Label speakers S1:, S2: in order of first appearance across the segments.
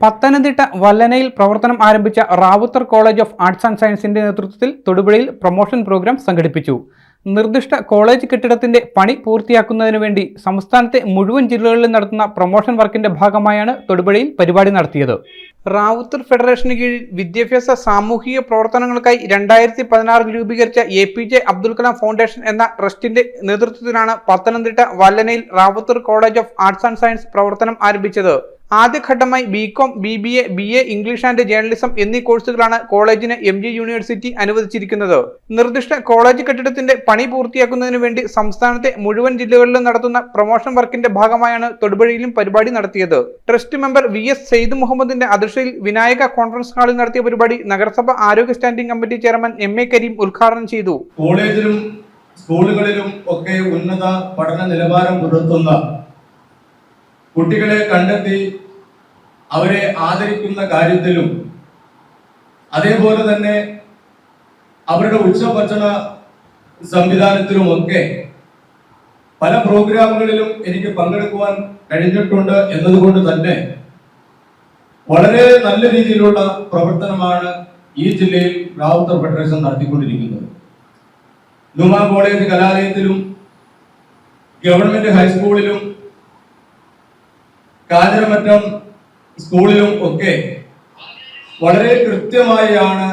S1: പത്തനംതിട്ട വല്ലനയിൽ പ്രവർത്തനം ആരംഭിച്ച Rawther college of arts and സയൻസിന്റെ നേതൃത്വത്തിൽ തൊടുപുഴയിൽ പ്രൊമോഷൻ പ്രോഗ്രാം സംഘടിപ്പിച്ചു. നിർദ്ദിഷ്ട കോളേജ് കെട്ടിടത്തിന്റെ പണി പൂർത്തിയാക്കുന്നതിനു വേണ്ടി സംസ്ഥാനത്തെ മുഴുവൻ ജില്ലകളിലും നടത്തുന്ന പ്രൊമോഷൻ വർക്കിന്റെ ഭാഗമായാണ് തൊടുപുഴയിൽ പരിപാടി നടത്തിയത്. റാവുത്തർ ഫെഡറേഷന് കീഴിൽ വിദ്യാഭ്യാസ സാമൂഹിക പ്രവർത്തനങ്ങൾക്കായി രണ്ടായിരത്തി പതിനാറിൽ രൂപീകരിച്ച A P J Abdul Kalam foundation എന്ന ട്രസ്റ്റിന്റെ നേതൃത്വത്തിലാണ് Pathanamthitta വല്ലനയിൽ Rawther college of arts and science പ്രവർത്തനം ആരംഭിച്ചത്. ആദ്യഘട്ടമായി BCom B B A B A English and journalism എന്നീ കോഴ്സുകളാണ് കോളേജിന് എം ജി യൂണിവേഴ്സിറ്റി അനുവദിച്ചിരിക്കുന്നത്. നിർദ്ദിഷ്ട കോളേജ് കെട്ടിടത്തിന്റെ പണി പൂർത്തിയാക്കുന്നതിനു വേണ്ടി സംസ്ഥാനത്തെ മുഴുവൻ ജില്ലകളിലും നടത്തുന്ന പ്രൊമോഷൻ വർക്കിന്റെ ഭാഗമായാണ് തൊടുപുഴയിലും പരിപാടി നടത്തിയത്. Trust member V S Syed മുഹമ്മദിന്റെ അധ്യക്ഷതയിൽ വിനായക കോൺഫറൻസ് ഹാളിൽ നടത്തിയ പരിപാടി നഗരസഭ ആരോഗ്യ standing committee chairman M A Kareem ഉദ്ഘാടനം ചെയ്തു.
S2: കോളേജിലും സ്കൂളുകളിലും ഒക്കെ ഉന്നത പഠന നിലവാരം പുലർത്തുന്ന കുട്ടികളെ കണ്ടെത്തി അവരെ ആദരിക്കുന്ന കാര്യത്തിലും അതേപോലെ തന്നെ അവരുടെ ഉച്ചഭക്ഷണ സംവിധാനത്തിലുമൊക്കെ പല പ്രോഗ്രാമുകളിലും എനിക്ക് പങ്കെടുക്കുവാൻ കഴിഞ്ഞിട്ടുണ്ട് എന്നതുകൊണ്ട് തന്നെ വളരെ നല്ല രീതിയിലുള്ള പ്രവർത്തനമാണ് ഈ ജില്ലയിൽ റാവുത്തർ ഫെഡറേഷൻ നടത്തിക്കൊണ്ടിരിക്കുന്നത്. നുമ കോളേജ് കലാലയത്തിലും ഗവൺമെന്റ് ഹൈസ്കൂളിലും കാഞ്ഞിരമറ്റം സ്കൂളിലും ഒക്കെ വളരെ കൃത്യമായാണ്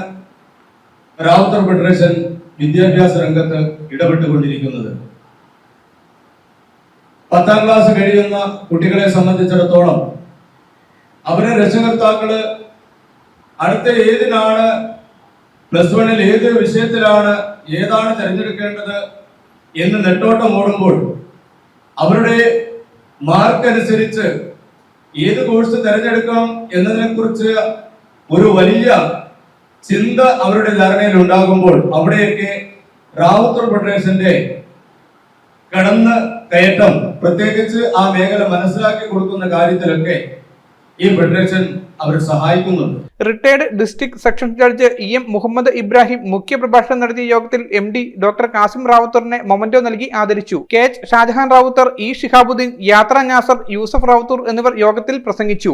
S2: റാവുത്തർ ഫെഡറേഷൻ വിദ്യാഭ്യാസ രംഗത്ത് ഇടപെട്ടുകൊണ്ടിരിക്കുന്നത്. പത്താം ക്ലാസ് കഴിയുന്ന കുട്ടികളെ സംബന്ധിച്ചിടത്തോളം അവരെ രക്ഷകർത്താക്കൾ അടുത്ത ഏതിനാണ് പ്ലസ് വണ്ണിൽ ഏത് വിഷയത്തിലാണ് ഏതാണ് തിരഞ്ഞെടുക്കേണ്ടത് എന്ന് നെട്ടോട്ടം ഓടുമ്പോൾ അവരുടെ മാർക്ക് അനുസരിച്ച് ഏത് കോഴ്സ് തിരഞ്ഞെടുക്കണം എന്നതിനെ കുറിച്ച് ഒരു വലിയ ചിന്ത അവരുടെ ധാരണയിൽ ഉണ്ടാകുമ്പോൾ അവിടെയൊക്കെ റാവുത്തർ ഫെഡറേഷന്റെ കടന്ന് കയറ്റം പ്രത്യേകിച്ച് ആ മേഖല മനസ്സിലാക്കി കൊടുക്കുന്ന കാര്യത്തിലൊക്കെ ഈ ഫെഡറേഷൻ അവരെ സഹായിക്കുന്നുണ്ട്.
S1: Retired district section judge E M Muhammad Ibrahim മുഖ്യ പ്രഭാഷണം നടത്തിയ യോഗത്തിൽ എം ഡി ഡോക്ടർ കാസിം റാവുത്തറിനെ മൊമന്റോ നൽകി ആദരിച്ചു. K H Shajahan Rawther E Shihabuddin യാത്ര നാസർ യൂസഫ് റാവുത്തർ എന്നിവർ യോഗത്തിൽ പ്രസംഗിച്ചു.